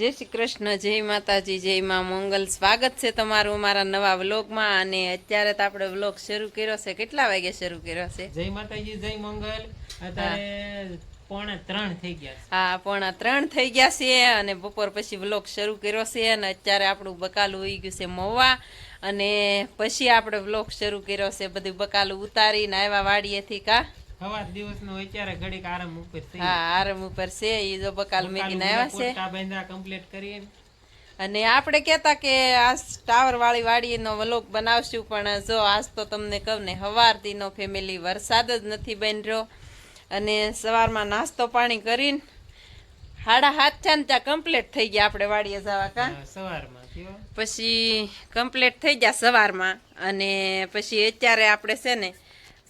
જય શ્રી કૃષ્ણ જય માતાજી જય માં મંગલ. સ્વાગત છે તમારું મારા નવા વ્લોગમાં અને અત્યારે તો આપણે વ્લોગ શરૂ કર્યો છે. કેટલા વાગે શરૂ કર્યો છે? જય માતાજી જય મંગલ. અત્યારે પોણા ત્રણ થઈ ગયા છે. હા પોણા ત્રણ થઈ ગયા છે અને બપોર પછી વ્લોગ શરૂ કર્યો છે અને અત્યારે આપણું બકાલું ઉઈ ગયું છે મવા અને પછી આપણે વ્લોગ શરૂ કર્યો છે બધું બકાલું ઉતારીને આવ્યા વાડીએથી કા? સવાર દિવસ અત્યારે ઘડીક આરામ ઉપર થઈ હા આરામ ઉપર છે એ જો બકાલું મેકીને આવ્યા છે. પોતા બાંધા કમ્પ્લીટ કરીને અને આપણે કહેતા કે આ ટાવર વાળી વાડીનો વ્લોગ બનાવશું પણ જો આજ તો તમને કહું ને હવારથીનો ફેમિલી વરસાદ જ નથી બન્યો અને સવારમાં નાસ્તો પાણી કરીને હાડા હાથ ચાન ત્યાં કમ્પ્લીટ થઈ ગયા આપણે વાડીએ જવા કા? સવારમાં પછી કમ્પ્લીટ થઈ ગયા સવારમાં. અને પછી અત્યારે આપણે છે ને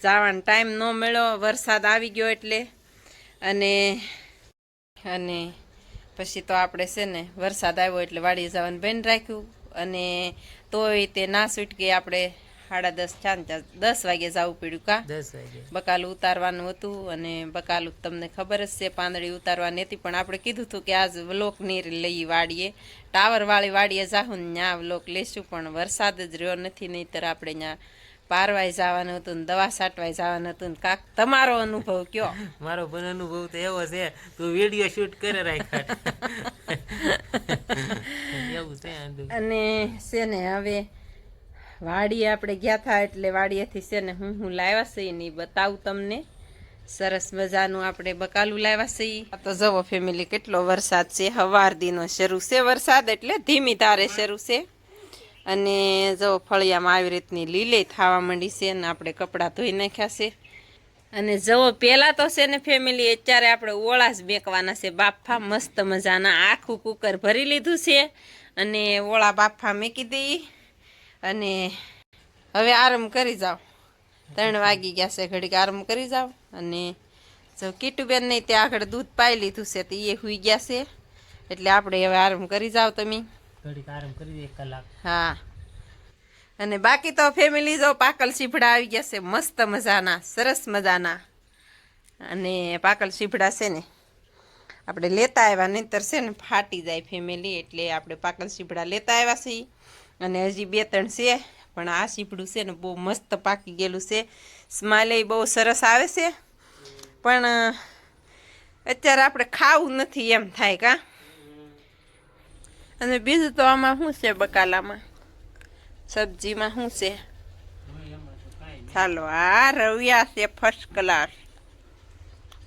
જવાનો ટાઈમ ન મળ્યો વરસાદ આવી ગયો એટલે. અને અને પછી તો આપણે છે ને વરસાદ આવ્યો એટલે વાડીએ જવાનું બંધ રાખ્યું. અને તોય તે ના છૂટકે આપણે સાડા દસ ચાંદ દસ વાગે જવું પડ્યું કા? દસ વાગે. બકાલું ઉતારવાનું હતું અને બકાલું તમને ખબર જ છે પાંદડી ઉતારવાની હતી. પણ આપણે કીધું હતું કે આજ વ્લોક નીર લઈ વાડીએ. ટાવર વાળી વાડીએ જાહું ને ત્યાં વ્લોક લેશું પણ વરસાદ જ રહ્યો નથી નહીંતર આપણે ત્યાં પારવાઈ જવાનું હતું ને દવા સાટવાઈ જવાનું હતું ને કાક તમારો અનુભવ કયો? મારો પણ અનુભવ તો એવો છે તું વીડિયો શૂટ કરે રાખ. એવું છે અને છે ને હવે વાડીએ આપણે ગયા હતા એટલે વાડીએથી છે ને હું હું લાવ્યા છે ને બતાવું તમને. સરસ મજાનું આપણે બકાલું લાવ્યા છે. આ તો જવો ફેમિલી કેટલો વરસાદ છે હવાર દીનો શરૂ છે વરસાદ એટલે ધીમી ધારે શરૂ છે. અને જો ફળિયામાં આવી રીતની લીલે થવા માંડી છે ને આપણે કપડાં ધોઈ નાખ્યા છે. અને જવો પહેલાં તો છે ને ફેમિલી અત્યારે આપણે ઓળા જ બેકવાના છે. બાફા મસ્ત મજાના આખું કુકર ભરી લીધું છે અને ઓળા બાફા મેકી દઈ અને હવે આરામ કરી જાઓ. ત્રણ વાગી ગયા છે, ઘડીક આરામ કરી જાઓ. અને જો કીટુબેન નહીં ત્યાં આગળ દૂધ પાઈ લીધું છે, તો એ હુઈ ગયા છે. એટલે આપણે હવે આરામ કરી જાઓ તમે. ઘડીક આરામ કરી દે એક કલાક. હા. અને બાકી તો ફેમિલી જો પાકલ સીભડા આવી ગયા છે, મસ્ત મજાના, સરસ મજાના. અને પાકલ સીભડા છે ને, આપણે લેતા આવ્યા, નહીંતર છે ને ફાટી જાય ફેમિલી એટલે આપણે પાકલ સીભડા લેતા આવ્યા છીએ. અને હજી બે ત્રણ છે, પણ આ સીભડું છે ને બહુ મસ્ત પાકી ગયેલું છે. સ્માઇલ બહુ સરસ આવે છે. પણ અત્યારે આપણે ખાવું નથી એમ થાય કા? અને બીજું તો આમાં શું છે બકાલામાં? સબ્જીમાં શું છે? ચાલો, આ રવિયા છે ફર્સ્ટ ક્લાસ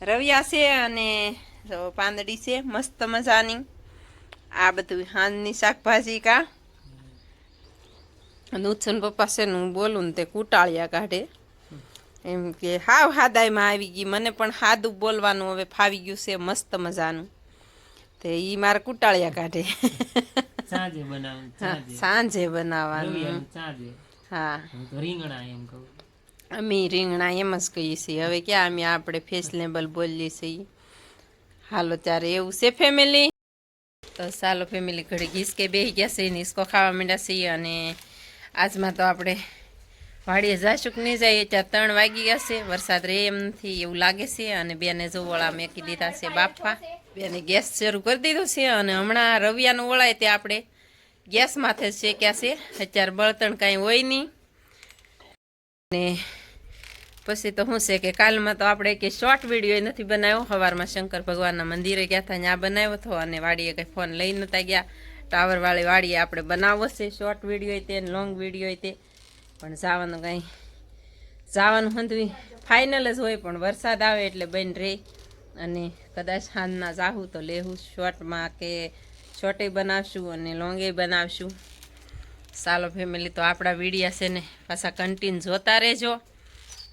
રવિયા છે અને જો પાંદડી છે, મસ્ત મજાની. આ બધું હાંજની શાકભાજી કા? અને ઉત્સન પપ્પા છે ને હું બોલું ને તે કૂટાળિયા કાઢે. એમ કે હાવ હાદાઈમાં આવી ગઈ, મને પણ હાદું બોલવાનું હવે ફાવી ગયું છે, મસ્ત મજાનું. તે ઈ મારે કૂટાળિયા કાઢે. સાંજે બનાવું હા, સાંજે. સાંજે બનાવવાનું. રવિવારનું સાંજે. હા. હું તો રીંગણા એમ કહું. અમે રીંગણા એમ જ કહીએ છીએ. હવે ક્યાં અમે આપણે ફેશનેબલ બોલીએ છીએ. હાલો ત્યારે એવું છે ફેમિલી તો ચાલો ફેમિલી ઘડી ઘીસકે બેસી ગયા છે ને હિસકો ખાવા માંડ્યા છીએ અને આજમાં તો આપણે વાડીએ જાશું કે નહીં જઈએ ત્યાં ત્રણ વાગી ગયા છે. વરસાદ રહે એમ નથી એવું લાગે છે અને બેને જો વળા મેકી દીધા છે બાફા બેને ગેસ શરૂ કરી દીધો છે અને હમણાં રવિયાનું વળાય તે આપણે ગેસ માથે શેક્યા છે. અત્યારે બળતણ કાંઈ હોય નહીં. અને પછી તો શું છે કે કાલમાં તો આપણે કે શોર્ટ વીડિયો નથી બનાવ્યો. સવારમાં શંકર ભગવાનના મંદિરે ગયા હતા ત્યાં બનાવ્યો હતો અને વાડીએ કંઈ ફોન લઈ નહોતા ગયા. ટાવરવાળી વાડીએ આપણે બનાવવો છે. શોર્ટ વીડિયો તે લોંગ વીડિયો તે. પણ જવાનું કાંઈ, જવાનું હંધવી ફાઇનલ જ હોય પણ વરસાદ આવે એટલે બન રહે અને કદાચ સાંજના જાહું તો લેવું શોર્ટમાં કે શોર્ટે બનાવશું અને લોંગે બનાવશું. ચાલો ફેમિલી તો આપણા વિડીયા છે ને પાછા કન્ટિન્યુ જોતા રહેજો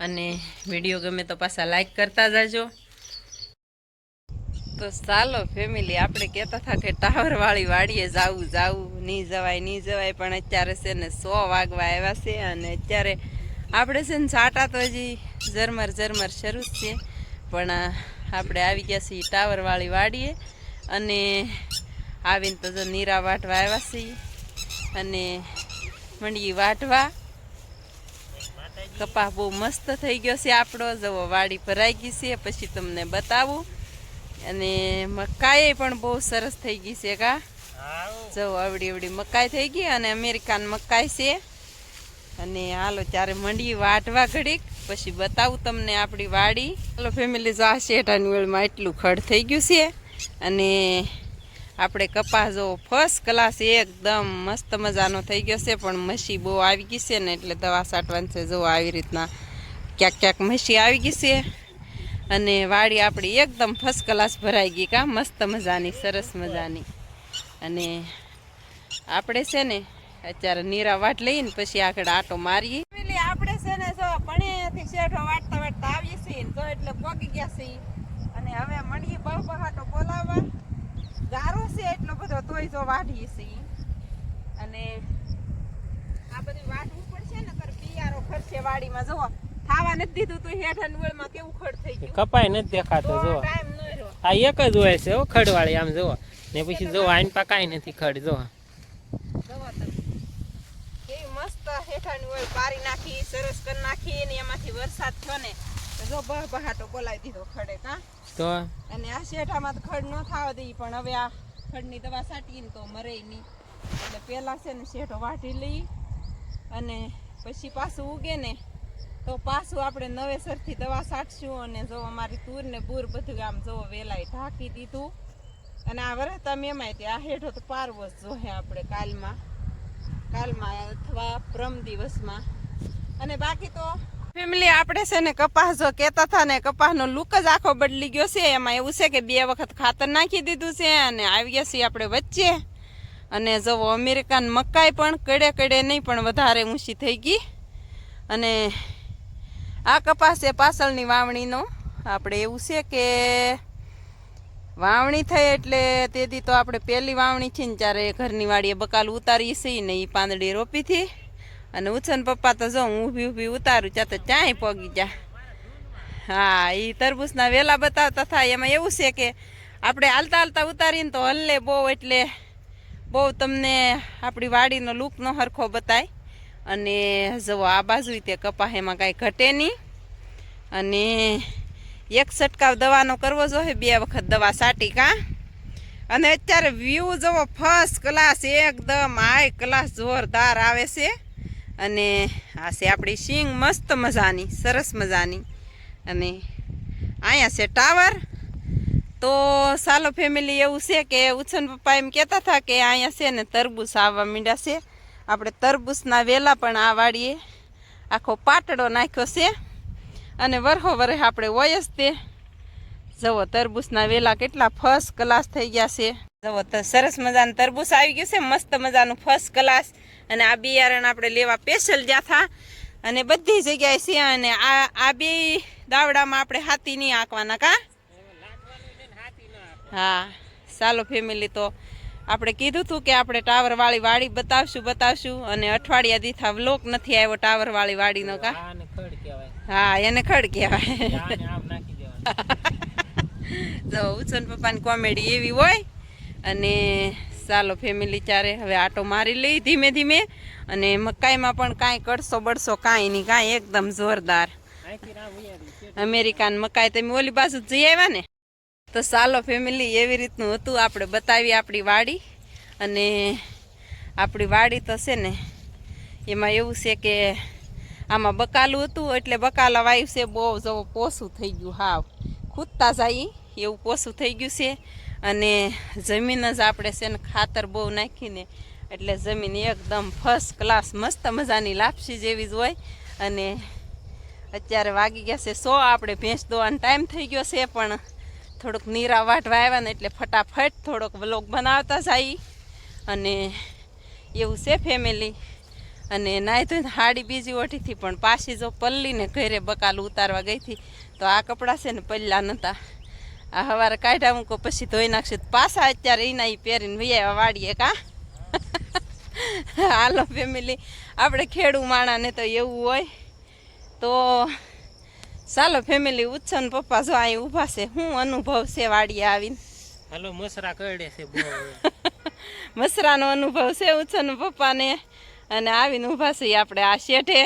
અને વીડિયો ગમે તો પાછા લાઈક કરતા જજો. તો ચાલો ફેમિલી આપણે કહેતા હતા કે ટાવરવાળી વાડીએ જાવું જાવું નહીં જવાય નહીં જવાય, પણ અત્યારે છે ને સો વાગવા આવ્યા છે અને અત્યારે આપણે છે ને સાટા તો હજી ઝરમર ઝરમર શરૂ છે. પણ આપણે આવી ગયા છીએ ટાવરવાળી વાડીએ અને આવીને તો જો નીરા વાટવા આવ્યા છીએ અને મંડી વાટવા. કપા બહુ મસ્ત થઈ ગયો છે આપણો. જવો વાડી ભરાઈ ગઈ છે. પછી તમને બતાવું. અને મકાઈ પણ બહુ સરસ થઈ ગઈ છે કા. જવો આવડી અવડી મકાઈ થઈ ગઈ અને અમેરિકાન મકાઈ છે. અને હાલો, ત્યારે મંડી વાટવા ઘડીક. પછી બતાવું તમને આપણી વાડી. ચાલો ફેમિલી જો આ શેઠાની વેળમાં એટલું ખડ થઈ ગયું છે. અને આપણે કપાસ જો ફર્સ્ટ ક્લાસ એકદમ મસ્ત મજાનો થઈ ગયો છે, પણ મસી બહુ આવી ગઈ છે ને એટલે દવા સાટવાની છે જો આવી રીતના ક્યાંક ક્યાંક મસી આવી ગઈ છે. અને વાડી આપણી એકદમ ફર્સ્ટ ક્લાસ ભરાઈ ગઈ કા, મસ્ત મજાની, સરસ મજાની. અને આપણે છે ને, અત્યારે નીરા વાટ લઈને પછી આગળ આટો મારીએ. શેઠો વાટતા વાટતા આવીએ છીએ તો એટલે પોગી ગયા છીએ. અને હવે મળીએ બહુ બહાટો બોલાવવા. ગારો છે એટલો બધો તોય જો વાઢીએ છીએ. અને આ બધી વાઢવું પડશે ને કર પિયારો ખર્ચે વાડીમાં. જુઓ ખાવા નથી દીધું તો હેઠળ વેળમાં કેવું ખડ થઈ ગયું. કપાય નથી દેખાતો જુઓ આ એક જ હોય છે ખડવાળી આમ જુઓ ને પછી જો આઈન પકાય નથી ખડ જો જવા તમે કેવી મસ્ત હોય પારી નાખી સરસ કરી નાખી ને એમાંથી વરસાદ થયો ને જો બહ બહાટો બોલાવી દીધો ખડે કા તો? અને આ શેઠામાં તો ખડ ન થવા દઈ પણ હવે આ ખડની દવા છાંટીએ ને તો મરે નહીં. એટલે પહેલા છે ને શેઠો વાટી લઈ અને પછી પાછું ઉગે ને તો પાછું આપણે નવેસરથી દવા સાટશું અને જો અમારી તુર ને બૂર બધું આમ જો વેલાય ઢાંકી દીધું. અને આ વરસ તમે એમાંય તે આ હેઠો તો પારવો જ જોહે આપણે કાલમાં. કાલમાં અથવા પ્રમ દિવસમાં. અને બાકી તો ફેમિલી આપણે છે ને કપાસ જો કહેતા હતા ને કપાસનો લુક જ આખો બદલી ગયો છે. એમાં એવું છે કે બે વખત ખાતર નાખી દીધું છે અને આવી ગયા છીએ આપણે વચ્ચે. અને જવો અમેરિકન મકાઈ પણ કડે કડે નહીં, પણ વધારે ઊંચી થઈ ગઈ. અને આ કપાસ છે પાછળની વાવણીનો. આપણે એવું છે કે વાવણી થઈ એટલે તેથી તો આપણે પહેલી વાવણી છે ને ત્યારે ઘરની વાડીએ બકાલ ઉતારી છે ને એ પાંદડી રોપી હતી અને ઉછન પપ્પા તો જો હું ઊભી ઊભી ઉતારું ત્યાં તો ચાંય પગી જા. હા એ તરબૂચના વેલા બતાવતા થાય એમાં એવું છે કે આપણે હાલતા હાલતા ઉતારીને તો હલ્લે બહુ એટલે બહુ તમને આપણી વાડીનો લુક નો હરખો બતાય. અને જવો આ બાજુ તે કપાસ એમાં કાંઈ ઘટે નહીં. અને એક છંટકાવ દવાનો કરવો જોઈએ બે વખત દવા સાટી કા. અને અત્યારે વ્યૂ જુઓ ફર્સ્ટ ક્લાસ એકદમ હાઈ ક્લાસ જોરદાર આવે છે. અને આ છે આપણી સિંગ મસ્ત મજાની, સરસ મજાની. અને અહીંયા છે ટાવર. તો સાલો ફેમિલી એવું છે કે ઉછન પપ્પા એમ કહેતા હતા કે અહીંયા છે ને તરબૂચ આવવા માંડ્યા છે. આપણે તરબૂચના વેલા પણ આ વાડીએ આખો પાટડો નાખ્યો છે. અને વરહો વરે આપણે હોય તે. જવો તરબૂચના વેલા કેટલા ફર્સ્ટ ક્લાસ થઈ ગયા છે. જવો તો સરસ મજાનું તરબૂચ આવી ગયું છે. મસ્ત મજાનું ફર્સ્ટ ક્લાસ અને આ બિયારણ આપણે લેવા સ્પેશિયલ જ્યાં થા. અને બધી જગ્યાએ છે અને આ આ બે દાવડામાં આપણે હાથી નહીં આંકવાના કા? હા, ચાલો ફેમિલી તો આપણે કીધું હતું કે આપણે ટાવરવાળી વાડી બતાવશું બતાવશું. અને અઠવાડિયા દીથા વ્લોક નથી આવ્યો ટાવરવાળી વાડીનો કા? હા એને ખડ કહેવાય. તો ઉછન પપ્પાની કોમેડી એવી હોય અને ચાલો ફેમિલી ચારે હવે આટો મારી લઈ ધીમે ધીમે અને મકાઈમાં પણ કાંઈ કડસો બળસો કાંઈ નહીં કાંઈ એકદમ જોરદાર. અમેરિકાન મકાઈ તમે ઓલી બાજુ જઈ આવ્યા ને? તો ચાલો ફેમિલી એવી રીતનું હતું આપણે બતાવી આપણી વાડી. અને આપણી વાડી તો છે ને એમાં એવું છે કે આમાં બકાલું હતું એટલે બકાલા વાયુ છે, બહુ જવો પોસું થઈ ગયું હાવ. ખૂદતા જાય એવું પોસું થઈ ગયું છે. અને જમીન જ આપણે છે ને ખાતર બહુ નાખીને એટલે જમીન એકદમ ફર્સ્ટ ક્લાસ મસ્ત મજાની લાપસી જેવી જ હોય. અને અત્યારે વાગી ગયા છે સો, આપણે ભેંસ દોવાનો ટાઈમ થઈ ગયો છે, પણ થોડુંક નીરા વાટવા આવ્યા ને એટલે ફટાફટ થોડોક વ્લોગ બનાવતા જાય. અને એવું છે ફેમિલી અને નાહી ધોઈને હાડી બીજી ઓઠીથી પણ પાછી જો પલ્લીને ઘરે બકાલ ઉતારવા ગઈ હતી તો આ કપડાં છે ને પલ્લા નહોતા આ સવારે કાઢ્યા મૂકો પછી ધોઈ નાખશે. તો પાછા અત્યારે એના એ પહેરીને વૈયા વાડીએ કા? હાલો ફેમિલી આપણે ખેડૂ માણાને તો એવું હોય. તો ચાલો ફેમિલી ઉત્સન પપ્પા જો અહીં ઊભા છે. શું અનુભવ છે વાડીએ આવીને? હાલો મસરા કરડે છે મસરાનો અનુભવ છે ઉત્સન પપ્પાને? અને આવીને ઊભા છીએ આપણે આ શેઠે.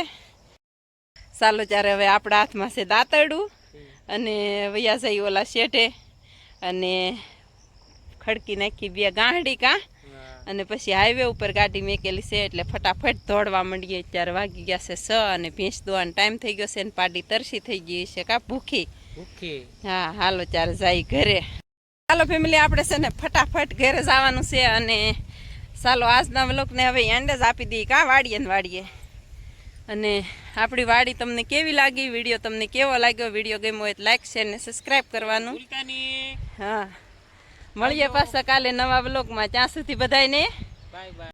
ચાલો ત્યારે હવે આપણા હાથમાં છે દાંતરડું અને વૈયા જઈ ઓલા શેઠે અને ખડકી નાખી બે ગાંહડી કા. અને પછી હાઈવે ઉપર ગાડી મેકેલી છે એટલે ફટાફટ દોડવા માંડીએ. ત્યારે વાગી ગયા છે સ અને ભેંસ દોવાનો ટાઈમ થઈ ગયો છે અને પાડી તરસી થઈ ગઈ છે કા ભૂખી. ભૂખી. હા હાલો ત્યારે જાય ઘરે. હાલો ફેમિલી આપણે છે ને ફટાફટ ઘરે જવાનું છે અને ચાલો આજના વ્લોગને હવે એન્ડ જ આપી દઈએ કાં વાડીએ ને વાડીએ. અને આપણી વાડી તમને કેવી લાગી વીડિયો તમને કેવો લાગ્યો વીડિયો ગમ્યો હોય તો લાઈક શેર ને સબસ્ક્રાઈબ કરવાનું. હા. મળીએ પાછા કાલે નવા વ્લોગમાં. ત્યાં સુધી બધાને બાય બાય